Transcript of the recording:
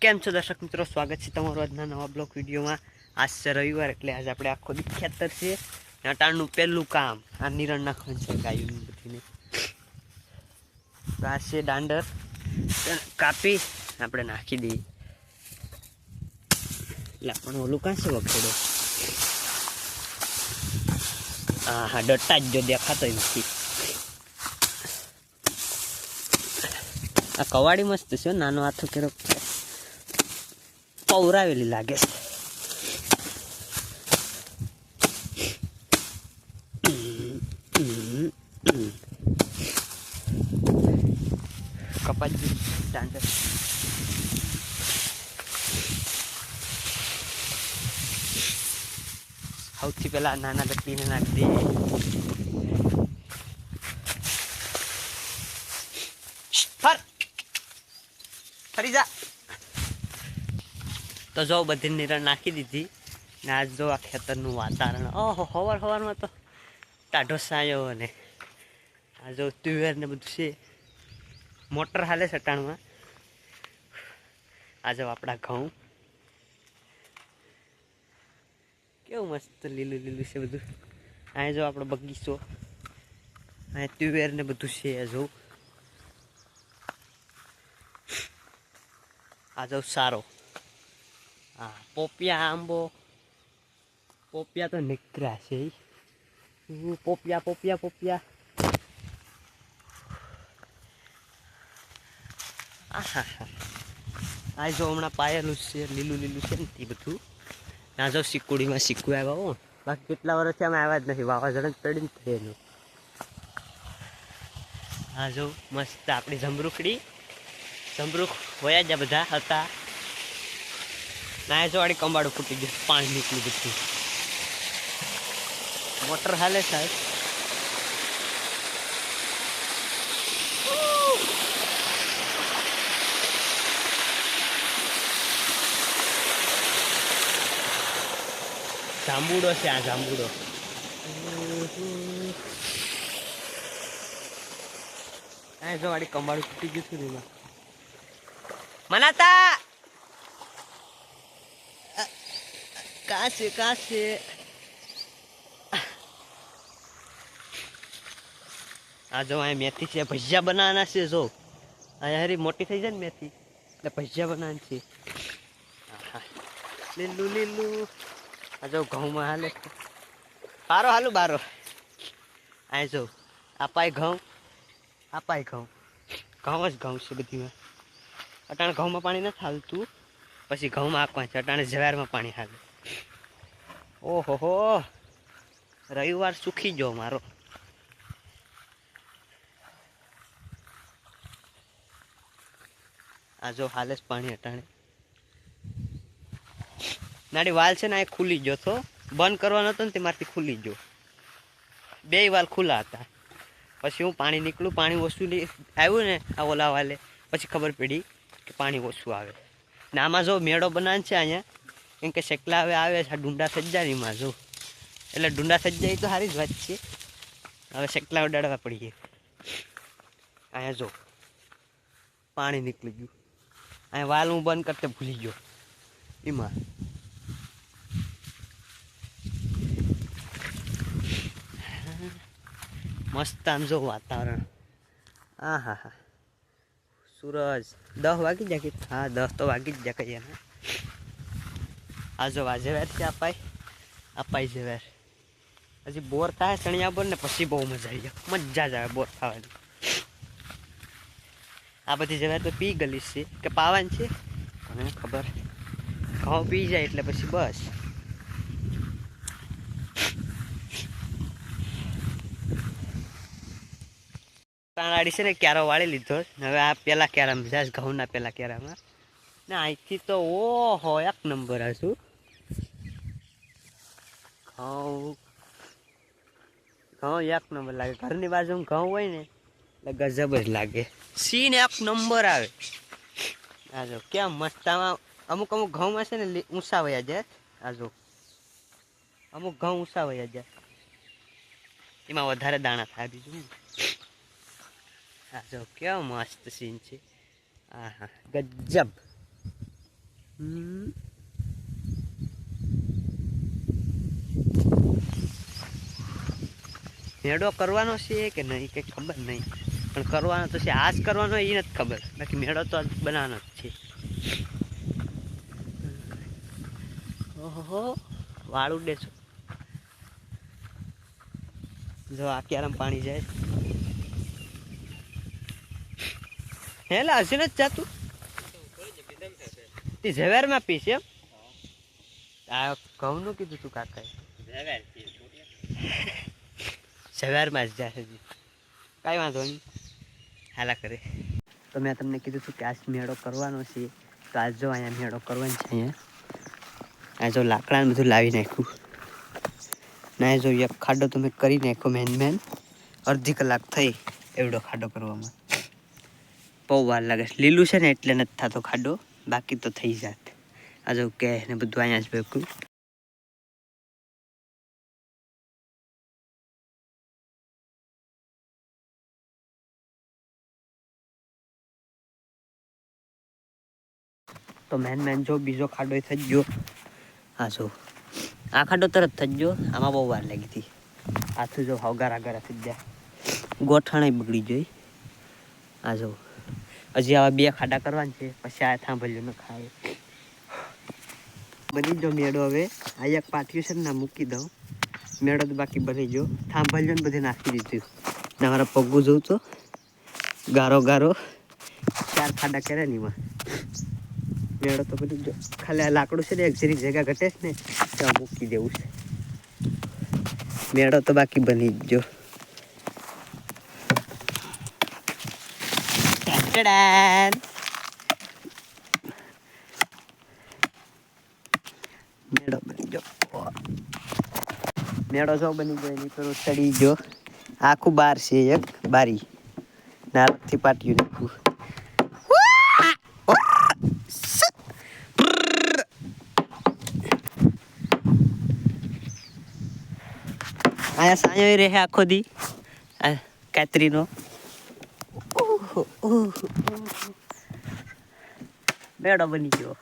કેમ છો દર્શક મિત્રો? સ્વાગત છે તમારું આજના નવા બ્લોક વિડીયોમાં. આજ છે રવિવાર એટલે આજે આપણે આખો દી ખેતર છે. અટાણનું પહેલું કામ, આ નિરણ નાખવાનું છે ગાયું બધીને. તો આ છે દાંડર કાપી આપણે નાખી દઈએ. એટલે પણ ઓલું કાં છે વખેડો? હા હા, ડટ્ટા જ જો દેખાતો નથી આ કવાડી મસ્ત છે નાનો હાથો કેરો. પૌરાવેલી લાગે છે કપાજી દાંડર સૌથી પહેલા નાના ગટ્ટીને નાખી દઈએ ફરી જા તો જો બધી નિરણ નાખી દીધી. ને આજ જો આ ખેતરનું વાતાવરણ. ઓહો, હવાર હવારમાં તો ટાઢો સાયો અને આ જો તુવેર ને બધું છે. મોટર હાલે સટાણમાં આજે આપણા ઘઉં. કેવું મસ્ત લીલું લીલું છે બધું. અહીંયા જો આપણો બગીચો. અહીંયા તુવેર ને બધું છે આ જો. આ જો સારો. હા, પોપિયા આંબો. પોપિયા તો નીકળ્યા છે પોપિયા પોપિયા પોપિયા. આ જો હમણાં પાયેલું છે, લીલું લીલું છે ને એ બધું. ના જો સિકુડીમાં સિક્કુ આવ્યા હું. બાકી કેટલા વર્ષથી અમે આવ્યા જ નથી વાવાઝોડા પડીને થયેલું. હા જો મસ્ત આપણી જમરૂખડી. જમરૂખ વયા જ બધા હતા. ના જો વાળી કંબાડું ફૂટી ગયું. પાણી નીકળી ગયું મોટર હાલે સાહેબ. જાંબુડો છે આ જાંબુડો. આ જો વાળી કંબાડું ફૂટી ગયું એમાં મનાતા! કાં છે કાં છે આ જો અહીંયા મેથી છે, ભજીયા બનાવવાના છે, જો. અહીંયા હરી મોટી થઈ જાય ને મેથી, એટલે ભજીયા બનાવવાની છે. લીલું લીલું. આ જો ઘઉંમાં હાલે બારો હાલું, બારો. અહીંયા જો આપાય ઘઉં આપાય ઘઉં. ઘઉં જ ઘઉં છે બધીમાં. અટાણે ઘઉંમાં પાણી નથી હાલતું, પછી ઘઉંમાં આપવા છે, અટાણે જવારમાં પાણી હાલે. ઓહો રવિવાર સુખી જો મારો. આ જો હાલે પાણી અટાણે. નાડી વાલ છે ને એ ખુલી ગયો તો. બંધ કરવાનો હતો ને તે મારથી ખુલી ગયો. બે વાલ ખુલ્લા હતા. પછી હું પાણી નીકળું, પાણી ઓછું આવ્યું ને આ ઓલા વાલે. પછી ખબર પડી કે પાણી ઓછું આવે. ને આમાં જો મેળો બનાવે છે અહીંયા કેમ કે શેકલા હવે આવે છે ડુંડા સજ્જાનીમાં જો. એટલે ડુંડા સજ્જાઈ તો સારી જ વાત છે. હવે શેકલા ઉડાડવા પડીએ. અહીંયા જો, પાણી નીકળી ગયું. અહીંયા વાલ હું બંધ કરતા ભૂલી ગયો. એમાં. મસ્ત આમ જો વાતાવરણ. આ હા હા સૂરજ. દસ વાગી જાય કે? હા દસ તો વાગી જ જાય કહીએ આ જો આ ઝેવેર છે અપાય અપાય ઝેવેર પછી બોર થાય ચણિયા બોર ને પછી બહુ મજા આવી જાય. મજા જ આવે બોર ખાવાની. આ બધી ઝેવેર તો પી ગલી છે. કે પાવાની છે? મને ખબર. ઘઉં પી જાય એટલે પછી બસ. તાણાડી છે ને ક્યારો વાળી લીધો હવે આ પેલા ક્યારામાં જાય ઘઉંના પેલા ક્યારામાં. ને, અહીંથી તો ઓહો, એક નંબર હશું ઘઉં. ઘઉં એક નંબર લાગે. ઘરની બાજુમાં ઘઉં હોય ને એટલે ગજબ જ લાગે. સીન એક નંબર આવે. આ જો કેમ મસ્ત આમાં અમુક અમુક ઘઉંમાં છે ને ઊંચા વયા જાય. આ જો અમુક ઘઉં ઊંચા વયા જાય. એમાં વધારે દાણા થાય બીજું? આ જો કેવો મસ્ત સીન છે. આહા ગજબ. હમ. મેળો કરવાનો છે કે નહીં, કંઈ ખબર નહીં. પણ કરવાનો તો છે, આજ કરવાનો એ નથી ખબર. બાકી મેળો તો બનાવવાનો જ છે. ઓહો, વાળું દેશું જો આ ક્યારે પાણી જાય. હેલા હશે ને જ જાતું તે ઝવેરમાં પીશ એમ? આ ઘઉંનું કીધું તું કાકાએ. ઝવેરમાં જ જી કાંઈ વાંધો નહીં. હાલા કરે. તો મેં તમને કીધું હતું કે આજ મેળો કરવાનો છે. તો આજ જો અહીંયા મેળો કરવાનો છે અહીંયા. આ જો લાકડાને બધું લાવી નાખ્યું. ના જો એક ખાડો તો મેં કરી નાખ્યો મેન મેન અડધી કલાક થઈ એવડો ખાડો કરવામાં. બહુ વાર લાગે છે. લીલું છે ને એટલે નથી થતો ખાડો. બાકી તો થઈ જાત. આ જો કે ને બધું અહીંયા જ ભેગું. તો મેન મેન જો બીજો ખાડો થઈ ગયો. હા જો આ ખાડો તરત થઈ ગયો. આમાં બહુ વાર લાગી હતી. આથું જો હવગાર ગરા થઈ ગયા. ગોઠણે બગડી જોઈ આ જો હજી આવા બે ખાડા કરવાના છે. પછી આ થાંભલ્યું ન ખાય. બની જો મેળો હવે. આ એક પાટિયું છે ને, ના મૂકી દઉં. મેળો તો બાકી બની ગયો. થાંભલ્યું ને બધે નાખી દીધું. ને મારા પગું જોઉં તો ગારો ગારો. ચાર ખાડા કર્યા ને એમાં. મેળો તો બધું જો ખાલી આ લાકડું છે ને એક જરી જગ્યા ઘટે છે ને ત્યાં મૂકી દેવું છે. મેળો તો બાકી બની જ જો ટેન્ટેડાન. મેળો બની ગયો. મેળો જો બની ગયો એની પર ચડી ગયો. આખું બાર છે એક બારી. નારકથી પાટિયું નાખ્યું. આયા સાંયો રહે આખો દી આ કાતરીનો બેડો. બની ગયો